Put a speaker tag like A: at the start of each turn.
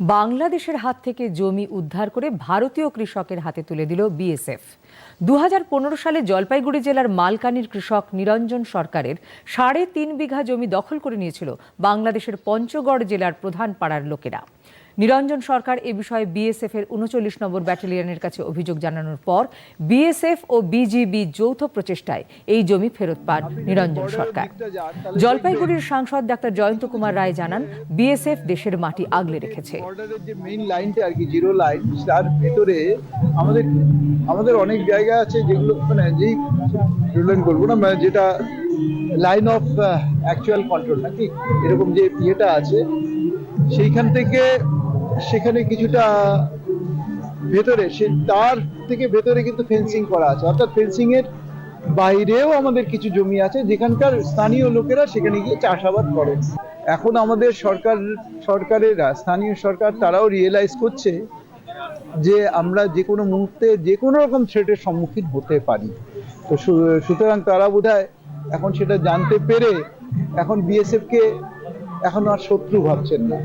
A: বাংলাদেশের হাত থেকে জমি উদ্ধার করে ভারতীয় কৃষকের হাতে তুলে দিল বিএসএফ। দু হাজার পনেরো সালে জলপাইগুড়ি জেলার মালকানির কৃষক নিরঞ্জন সরকারের সাড়ে তিন বিঘা জমি দখল করে নিয়েছিল বাংলাদেশের পঞ্চগড় জেলার প্রধান পাড়ার লোকেরা। নিরঞ্জন সরকার এ বিষয়ে বিএসএফ এর উনচল্লিশ নম্বর ব্যাটালিয়নের কাছে অভিযোগ জানানোর পর বিএসএফ ও বিজিবি যৌথ প্রচেষ্টায় এই জমি ফেরত পান নিরঞ্জন সরকার। জলপাইগুড়ির সাংসদ ডাক্তার জয়ন্ত কুমার রায় জানান, বিএসএফ দেশের মাটি আগলে রেখেছে।
B: আমাদের অনেক জায়গা আছে যেগুলো মানে যেই না মানে যেটা লাইন অফ অ্যাকচুয়াল কন্ট্রোল নাকি? এরকম যে ইয়েটা আছে, সেইখান থেকে সেখানে কিছুটা ভেতরে, সে তার থেকে ভেতরে কিন্তু ফেন্সিং করা আছে। অর্থাৎ ফেন্সিং এর বাইরেও আমাদের কিছু জমি আছে, যেখানকার স্থানীয় লোকেরা সেখানে গিয়ে চাষাবাদ করে। এখন আমাদের সরকার, সরকারেরা, স্থানীয় সরকার তারাও রিয়েলাইজ করছে যে আমরা যে কোনো মুহূর্তে যে কোনো রকম থ্রেটের সম্মুখীন হতে পারি। তো সুতরাং তারা বোধহয় এখন সেটা জানতে পেরে এখন বিএসএফ কে এখন আর শত্রু ভাবছেন না।